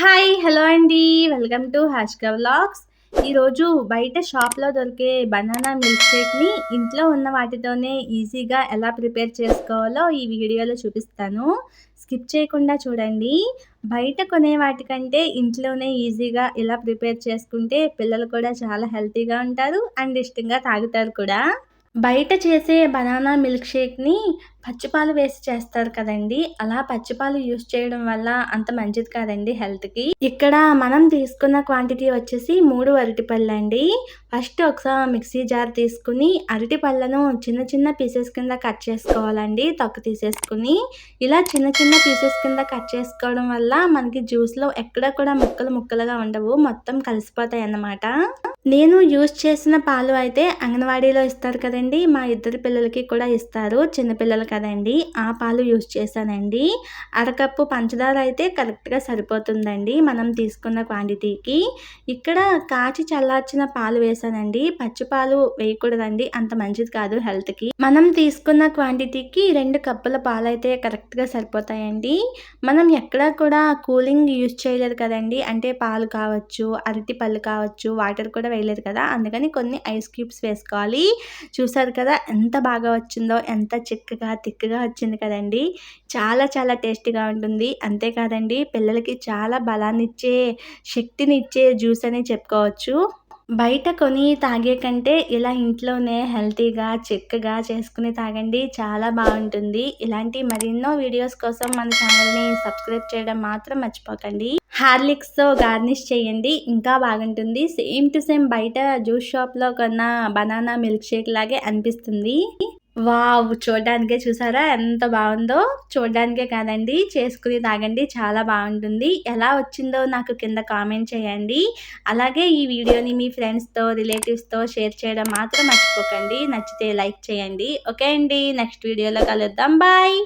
Hi hello అండి. Welcome to హాష్క vlogs ఈరోజు బయట షాప్లో దొరికే బనానా మిల్క్ షేక్ని ఇంట్లో ఉన్న వాటితోనే ఈజీగా ఎలా ప్రిపేర్ చేసుకోవాలో ఈ వీడియోలో చూపిస్తాను. స్కిప్ చేయకుండా చూడండి. బయట కొనే వాటికంటే ఇంట్లోనే ఈజీగా ఇలా ప్రిపేర్ చేసుకుంటే పిల్లలు కూడా చాలా హెల్తీగా ఉంటారు అండ్ ఇష్టంగా తాగుతారు కూడా. బయట చేసే బనానా మిల్క్ షేక్ని పచ్చిపాలు వేసి చేస్తారు కదండి. అలా పచ్చిపాలు యూస్ చేయడం వల్ల అంత మంచిది కాదండి హెల్త్కి. ఇక్కడ మనం తీసుకున్న క్వాంటిటీ వచ్చేసి మూడు అరటిపళ్ళు అండి ఫస్ట్ ఒకసారి మిక్సీ జార్ తీసుకుని అరటిపళ్ళను చిన్న చిన్న పీసెస్ కింద కట్ చేసుకోవాలండి తొక్క తీసేసుకుని. ఇలా చిన్న చిన్న పీసెస్ కింద కట్ చేసుకోవడం వల్ల మనకి జ్యూస్లో ఎక్కడ కూడా ముక్కలు ముక్కలుగా ఉండవు మొత్తం కలిసిపోతాయి అన్నమాట నేను యూస్ చేసిన పాలు అయితే అంగన్వాడీలో ఇస్తారు కదండి. మా ఇద్దరు పిల్లలకి కూడా ఇస్తారు. చిన్నపిల్లలు కదండి. ఆ పాలు యూజ్ చేశానండి. అరకప్పు పంచదార అయితే కరెక్ట్గా సరిపోతుందండి. మనం తీసుకున్న క్వాంటిటీకి. ఇక్కడ కాచి చల్లార్చిన పాలు వేసానండి పచ్చి పాలు వేయకూడదండి. అంత మంచిది కాదు హెల్త్కి. మనం తీసుకున్న క్వాంటిటీకి రెండు కప్పుల పాలు అయితే కరెక్ట్గా సరిపోతాయండి. మనం ఎక్కడా కూడా కూలింగ్ యూస్ చేయలేదు కదండి. అంటే పాలు కావచ్చు అరటి పళ్ళు కావచ్చు వాటర్ కూడా వేయలేదు కదా. అందుకని కొన్ని ఐస్ క్యూబ్స్ వేసుకోవాలి. చూసారు కదా ఎంత బాగా వచ్చిందో ఎంత చిక్కగా తిక్కగా వచ్చింది కదండి. చాలా చాలా టేస్టీగా ఉంటుంది. అంతేకాదండి పిల్లలకి చాలా బలాన్ని ఇచ్చే శక్తిని ఇచ్చే జ్యూస్ అని చెప్పుకోవచ్చు. బయట కొని తాగే కంటే ఇలా ఇంట్లోనే హెల్తీగా చిక్కగా చేసుకుని తాగండి. చాలా బాగుంటుంది. ఇలాంటి మరెన్నో వీడియోస్ కోసం మన ఛానల్ని సబ్స్క్రైబ్ చేయడం మాత్రం మర్చిపోకండి. హార్లిక్స్తో గార్నిష్ చేయండి. ఇంకా బాగుంటుంది. సేమ్ టు సేమ్ బయట జ్యూస్ షాప్లో కొన్న బనానా మిల్క్ షేక్ లాగే అనిపిస్తుంది. వావ్! చూడడానికే చూసారా? ఎంత బాగుందో! చూడడానికే కాదండి. చేసుకుని తాగండి. చాలా బాగుంటుంది. ఎలా వచ్చిందో నాకు కింద కామెంట్ చేయండి. అలాగే ఈ వీడియోని మీ ఫ్రెండ్స్తో రిలేటివ్స్తో షేర్ చేయడం మాత్రం మర్చిపోకండి. నచ్చితే లైక్ చేయండి. ఓకే అండి. నెక్స్ట్ వీడియోలో కలుద్దాం. బాయ్!